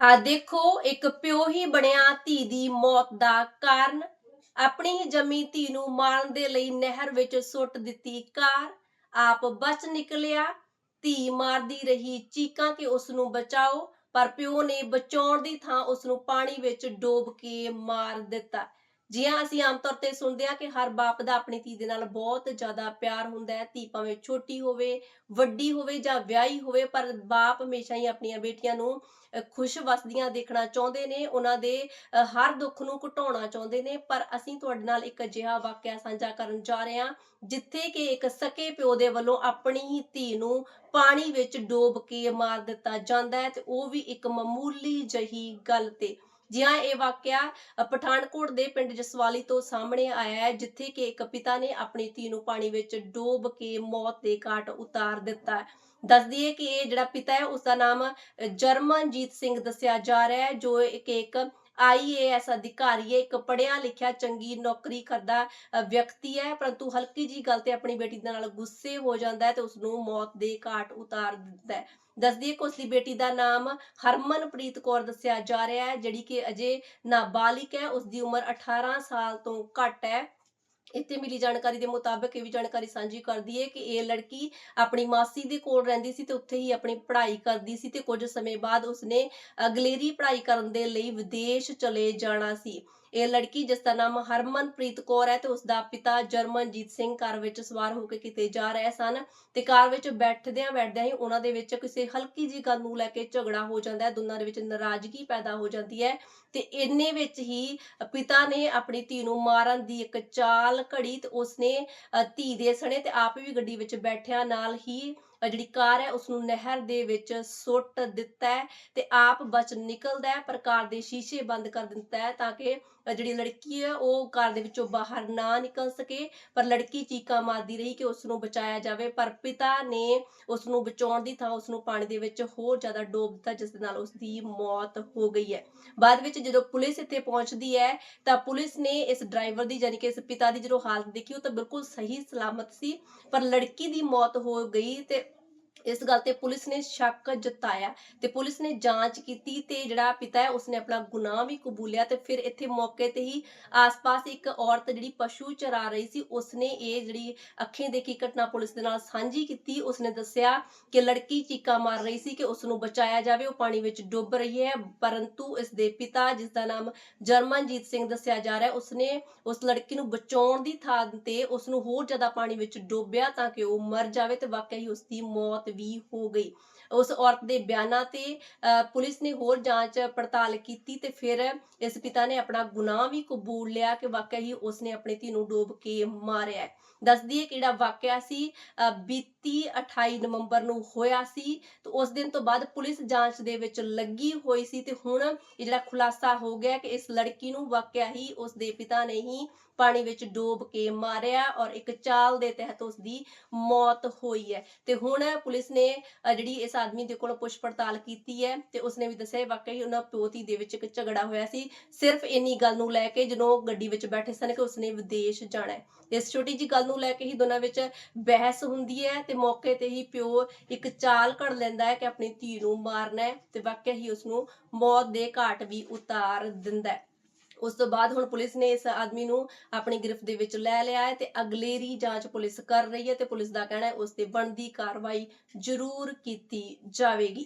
ਆ ਦੇਖੋ, ਇੱਕ ਪਿਓ ਹੀ ਬਣਿਆ ਧੀ ਦੀ ਮੌਤ ਦਾ ਕਾਰਨ। ਆਪਣੀ ਹੀ ਜੰਮੀ ਧੀ ਨੂੰ ਮਾਰਨ ਦੇ ਲਈ ਨਹਿਰ ਵਿੱਚ ਸੁੱਟ ਦਿੱਤੀ ਕਾਰ। ਆਪ ਬਚ ਨਿਕਲਿਆ। ਧੀ ਮਾਰਦੀ ਰਹੀ ਚੀਕਾਂ ਕਿ ਉਸ ਨੂੰ ਬਚਾਓ, ਪਰ ਪਿਓ ਨੇ ਬਚਾਉਣ ਦੀ ਥਾਂ ਉਸ ਨੂੰ ਪਾਣੀ ਵਿੱਚ ਡੋਬ ਕੇ ਮਾਰ ਦਿੱਤਾ। ਜੀ ਹਾਂ ਅਸੀਂ ਆਮ ਤੌਰ ਤੇ ਸੁਣਦੇ ਹਾਂ ਕਿ ਹਰ ਬਾਪ ਦਾ ਆਪਣੀ ਧੀ ਦੇ ਨਾਲ ਬਹੁਤ ਜ਼ਿਆਦਾ ਪਿਆਰ ਹੁੰਦਾ ਹੈ, ਧੀ ਭਾਵੇਂ ਛੋਟੀ ਹੋਵੇ, ਵੱਡੀ ਹੋਵੇ ਜਾਂ ਵਿਆਹੀ ਹੋਵੇ, ਪਰ ਬਾਪ ਹਮੇਸ਼ਾ ਹੀ ਆਪਣੀਆਂ ਬੇਟੀਆਂ ਨੂੰ ਖੁਸ਼ ਵਸਦੀਆਂ ਦੇਖਣਾ ਚਾਹੁੰਦੇ ਨੇ, ਉਹਨਾਂ ਦੇ ਹਰ ਦੁੱਖ ਨੂੰ ਘਟਾਉਣਾ ਚਾਹੁੰਦੇ ਨੇ, ਪਰ ਅਸੀਂ ਤੁਹਾਡੇ ਨਾਲ ਇੱਕ ਅਜਿਹਾ ਵਾਕਿਆ ਸਾਂਝਾ ਕਰਨ ਜਾ ਰਹੇ ਹਾਂ, ਜਿੱਥੇ ਕਿ ਇੱਕ ਸਕੇ ਪਿਓ ਦੇ ਵੱਲੋਂ ਆਪਣੀ ਹੀ ਧੀ ਨੂੰ ਪਾਣੀ ਵਿੱਚ ਡੋਬ ਕੇ ਮਾਰ ਦਿੱਤਾ ਜਾਂਦਾ ਹੈ ਤੇ ਉਹ ਵੀ ਇੱਕ ਮਾਮੂਲੀ ਜਹੀ ਗੱਲ ਤੇ। ਜੀ ਹਾਂ ਇਹ ਵਾਕਿਆ ਪਠਾਨਕੋਟ ਦੇ ਪਿੰਡ ਜਸਵਾਲੀ ਤੋਂ ਸਾਹਮਣੇ ਆਇਆ ਹੈ, ਜਿੱਥੇ ਕਿ ਇੱਕ ਪਿਤਾ ਨੇ ਆਪਣੀ ਧੀ ਨੂੰ ਪਾਣੀ ਵਿੱਚ ਡੋਬ ਕੇ ਮੌਤ ਦੇ ਘਾਟ ਉਤਾਰ ਦਿੱਤਾ ਹੈ। ਦੱਸ ਦਈਏ ਕਿ ਇਹ ਜਿਹੜਾ ਪਿਤਾ ਹੈ ਉਸ ਦਾ ਨਾਮ ਜਰਮਨਜੀਤ ਸਿੰਘ ਦੱਸਿਆ ਜਾ ਰਿਹਾ ਹੈ, ਜੋ ਕਿ ਇੱਕ ਆਈਏਐਸ ਅਧਿਕਾਰੀ ਹੈ ਇੱਕ ਪੜ੍ਹਿਆ ਲਿਖਿਆ ਚੰਗੀ ਨੌਕਰੀ ਕਰਦਾ ਵਿਅਕਤੀ ਹੈ, ਪਰੰਤੂ ਹਲਕੀ ਜੀ ਗੱਲ ਤੇ ਆਪਣੀ ਬੇਟੀ ਦੇ ਨਾਲ ਗੁੱਸੇ ਹੋ ਜਾਂਦਾ ਹੈ ਤੇ ਉਸ ਨੂੰ ਮੌਤ ਦੇ ਘਾਟ ਉਤਾਰ ਦਿੰਦਾ ਹੈ। ਦੱਸਦੀ ਹੈ ਕਿ ਉਸ ਦੀ ਬੇਟੀ ਦਾ ਨਾਮ ਹਰਮਨਪ੍ਰੀਤ ਕੌਰ ਦੱਸਿਆ ਜਾ ਰਿਹਾ ਹੈ, ਜਿਹੜੀ ਕਿ ਅਜੇ ਨਾਬਾਲਿਗ ਹੈ ਉਸ ਦੀ ਉਮਰ 18 ਸਾਲ ਤੋਂ ਘੱਟ ਹੈ। ਇੱਥੇ ਮਿਲੀ ਜਾਣਕਾਰੀ ਦੇ ਮੁਤਾਬਕ ਇਹ ਵੀ ਜਾਣਕਾਰੀ ਸਾਂਝੀ ਕਰਦੀ ਹੈ ਕਿ ਇਹ ਲੜਕੀ ਆਪਣੀ ਮਾਸੀ ਦੇ ਕੋਲ ਰਹਿੰਦੀ ਸੀ ਤੇ ਉੱਥੇ ਹੀ ਆਪਣੀ ਪੜ੍ਹਾਈ ਕਰਦੀ ਸੀ ਤੇ ਕੁਝ ਸਮੇਂ ਬਾਅਦ ਉਸਨੇ ਅਗਲੇਰੀ ਪੜ੍ਹਾਈ ਕਰਨ ਦੇ ਲਈ ਵਿਦੇਸ਼ ਚਲੇ ਜਾਣਾ ਸੀ। ਇਹ ਲੜਕੀ ਜਿਸ ਦਾ ਨਾਮ ਹਰਮਨਪ੍ਰੀਤ ਕੌਰ ਹੈ ਤੇ ਉਸ ਦਾ ਪਿਤਾ ਜਰਮਨਜੀਤ ਸਿੰਘ ਕਾਰ ਵਿੱਚ ਸਵਾਰ ਹੋ ਕੇ ਕਿਤੇ ਜਾ ਰਹੇ ਸਨ ਤੇ ਕਾਰ ਵਿੱਚ ਬੈਠਦਿਆਂ ਬੈਠਦਿਆਂ ਹੀ ਉਹਨਾਂ ਦੇ ਵਿੱਚ ਕਿਸੇ ਹਲਕੀ ਜੀ ਗੱਲ ਨੂੰ ਲੈ ਕੇ ਝਗੜਾ ਹੋ ਜਾਂਦਾ ਹੈ, ਦੋਨਾਂ ਦੇ ਵਿੱਚ ਨਾਰਾਜ਼ਗੀ ਪੈਦਾ ਹੋ ਜਾਂਦੀ ਹੈ ਤੇ ਇੰਨੇ ਵਿੱਚ ਹੀ ਪਿਤਾ ਨੇ ਆਪਣੀ ਧੀ ਨੂੰ ਮਾਰਨ ਦੀ ਇੱਕ ਚਾਲ ਘੜੀ ਤੇ ਉਸਨੇ ਧੀ ਦੇ ਸਣੇ ਤੇ ਆਪ ਵੀ ਗੱਡੀ ਵਿੱਚ ਬੈਠਿਆਂ ਨਾਲ ਹੀ ਜਿਹੜੀ ਕਾਰ ਹੈ ਉਸ ਨੂੰ ਨਹਿਰ ਦੇ ਵਿੱਚ ਸੁੱਟ ਦਿੱਤਾ ਹੈ ਤੇ ਆਪ ਬਚ ਨਿਕਲਦਾ ਹੈ, ਪਰ ਕਾਰ ਦੇ ਸ਼ੀਸ਼ੇ ਬੰਦ ਕਰ ਦਿੰਦਾ ਹੈ ਤਾਂ ਕਿ ਜਿਹੜੀ ਲੜਕੀ ਹੈ, ਉਹ ਕਾਰ ਦੇ ਵਿੱਚੋਂ ਬਾਹਰ ਨਾ ਨਿਕਲ ਸਕੇ। ਪਰ ਲੜਕੀ ਚੀਕਾਂ ਮਾਰਦੀ ਰਹੀ ਕਿ ਉਸ ਨੂੰ ਬਚਾਇਆ ਜਾਵੇ, ਪਰ ਪਿਤਾ ਨੇ ਉਸ ਨੂੰ ਬਚਾਉਣ ਦੀ ਥਾਂ ਉਸ ਨੂੰ ਪਾਣੀ ਦੇ ਵਿੱਚ ਹੋਰ ਜ਼ਿਆਦਾ ਡੋਬ ਦਿੱਤਾ, ਜਿਸ ਦੇ ਨਾਲ ਉਸ ਦੀ ਮੌਤ ਹੋ ਗਈ ਹੈ। ਬਾਅਦ ਵਿੱਚ ਜਦੋਂ ਪੁਲਿਸ ਇੱਥੇ ਪਹੁੰਚਦੀ ਹੈ, ਤਾਂ ਪੁਲਿਸ ਨੇ ਇਸ ਡਰਾਈਵਰ ਦੀ, ਯਾਨੀ ਕਿ ਇਸ ਪਿਤਾ ਦੀ ਜਦੋਂ ਹਾਲਤ ਦੇਖੀ, ਉਹ ਤਾਂ ਬਿਲਕੁਲ ਸਹੀ ਸਲਾਮਤ ਸੀ, ਪਰ ਲੜਕੀ ਦੀ ਮੌਤ ਹੋ ਗਈ ਤੇ ਇਸ ਗੱਲ ਤੇ ਪੁਲਿਸ ਨੇ ਸ਼ੱਕ ਜਤਾਇਆ ਤੇ ਪੁਲਿਸ ਨੇ ਜਾਂਚ ਕੀਤੀ ਤੇ ਜਿਹੜਾ ਪਿਤਾ ਹੈ, ਉਸਨੇ ਆਪਣਾ ਗੁਨਾਹ ਵੀ ਕਬੂਲਿਆ ਤੇ ਫਿਰ ਇੱਥੇ ਮੌਕੇ ਤੇ ਹੀ ਆਸ-ਪਾਸ ਇੱਕ ਔਰਤ ਜਿਹੜੀ ਪਸ਼ੂ ਚਰਾ ਰਹੀ ਸੀ, ਉਸਨੇ ਇਹ ਜਿਹੜੀ ਅੱਖੀਂ ਦੇਖੀ ਘਟਨਾ ਪੁਲਿਸ ਦੇ ਨਾਲ ਸਾਂਝੀ ਕੀਤੀ। ਉਸਨੇ ਦੱਸਿਆ ਕਿ ਲੜਕੀ ਚੀਕਾਂ ਮਾਰ ਰਹੀ ਸੀ ਕਿ ਉਸ ਨੂੰ ਬਚਾਇਆ ਜਾਵੇ, ਉਹ ਪਾਣੀ ਵਿੱਚ ਡੁੱਬ ਰਹੀ ਹੈ, ਪਰੰਤੂ ਇਸ ਦੇ ਪਿਤਾ, ਜਿਸ ਦਾ ਨਾਮ ਜਰਮਨਜੀਤ ਸਿੰਘ ਦੱਸਿਆ ਜਾ ਰਿਹਾ ਉਸਨੇ ਉਸ ਲੜਕੀ ਨੂੰ ਬਚਾਉਣ ਦੀ ਥਾਂ ਤੇ ਉਸ ਨੂੰ ਹੋਰ ਜ਼ਿਆਦਾ ਪਾਣੀ ਵਿੱਚ ਡੋਬਿਆ ਤਾਂ ਕਿ ਉਹ ਮਰ ਜਾਵੇ ਤੇ ਵਾਕਿਆ ਹੀ ਉਸ ਦੀ ਮੌਤ ਵੀ ਹੋ ਗਈ। ਉਸ ਔਰਤ ਦੇ ਬਿਆਨਾਂ ਤੇ ਪੁਲਿਸ ਨੇ ਹੋਰ ਜਾਂਚ ਪੜਤਾਲ ਕੀਤੀ ਤੇ ਫਿਰ ਇਸ ਪਿਤਾ ਨੇ ਆਪਣਾ ਗੁਨਾਹ ਵੀ ਕਬੂਲ ਲਿਆ ਕਿ ਵਾਕਿਆ ਹੀ ਉਸਨੇ ਆਪਣੀ ਧੀ ਨੂੰ ਡੋਬ ਕੇ ਮਾਰਿਆ ਦੱਸਦੀ ਹੈ ਕਿ ਜਿਹੜਾ ਵਾਕਿਆ ਸੀ ਬੀਤੀ 28 ਨਵੰਬਰ ਨੂੰ ਹੋਇਆ ਸੀ ਤੇ ਉਸ ਦਿਨ ਤੋਂ ਬਾਅਦ ਪੁਲਿਸ ਜਾਂਚ ਦੇ ਵਿੱਚ ਲੱਗੀ ਹੋਈ ਸੀ ਤੇ ਹੁਣ ਜਿਹੜਾ ਖੁਲਾਸਾ ਹੋ ਗਿਆ ਕਿ ਇਸ ਲੜਕੀ ਨੂੰ ਵਾਕਿਆ ਹੀ ਉਸ ਦੇ ਪਿਤਾ ਨੇ ਹੀ ਪਾਣੀ ਵਿੱਚ ਡੋਬ ਕੇ ਮਾਰਿਆ ਔਰ ਇੱਕ ਚਾਲ ਦੇ ਤਹਿਤ ਉਸ ਦੀ ਮੌਤ ਹੋਈ ਹੈ। ਤੇ ਹੁਣ ਪੁਲਿਸ ਨੇ ਜਿਹੜੀ ਇਸ ਆਦਮੀ ਦੇ ਕੋਲੋਂ ਪੁੱਛ ਪੜਤਾਲ ਕੀਤੀ ਹੈ ਤੇ ਉਸਨੇ ਵੀ ਦੱਸਿਆ ਵਾਕਿਆ ਹੀ ਉਹਨਾਂ ਪਿਓਤੀ ਦੇ ਵਿੱਚ ਇੱਕ ਝਗੜਾ ਹੋਇਆ ਸੀ। ਸਿਰਫ ਇੰਨੀ ਗੱਲ ਨੂੰ ਲੈ ਕੇ ਜਦੋਂ ਗੱਡੀ ਵਿੱਚ ਬੈਠੇ ਸਨ ਕਿ ਉਸਨੇ ਵਿਦੇਸ਼ ਜਾਣਾ ਹੈ। ਇਸ ਛੋਟੀ ਜੀ ਗੱਲ ਨੂੰ ਲੈ ਕੇ ਹੀ ਦੋਨਾਂ ਵਿੱਚ ਬਹਿਸ ਹੁੰਦੀ ਹੈ ਤੇ ਮੌਕੇ ਤੇ ਹੀ ਪਿਓ ਇੱਕ ਚਾਲ ਘੜ ਲੈਂਦਾ ਹੈ ਕਿ ਆਪਣੀ ਧੀ ਨੂੰ ਮਾਰਨਾ ਹੈ ਤੇ ਵਾਕਿਆ ਹੀ ਉਸ ਨੂੰ ਮੌਤ ਦੇ ਘਾਟ ਵੀ ਉਤਾਰ ਦਿੰਦਾ ਹੈ। ਉਸ ਤੋਂ ਬਾਅਦ ਹੁਣ ਪੁਲਿਸ ਨੇ ਇਸ ਆਦਮੀ ਨੂੰ ਆਪਣੀ ਗ੍ਰਿਫਤ ਦੇ ਵਿੱਚ ਲੈ ਲਿਆ ਹੈ ਤੇ ਅਗਲੇਰੀ ਜਾਂਚ ਪੁਲਿਸ ਕਰ ਰਹੀ ਹੈ ਤੇ ਪੁਲਿਸ ਦਾ ਕਹਿਣਾ ਹੈ ਉਸ ਤੇ ਬਣਦੀ ਕਾਰਵਾਈ ਜ਼ਰੂਰ ਕੀਤੀ ਜਾਵੇਗੀ।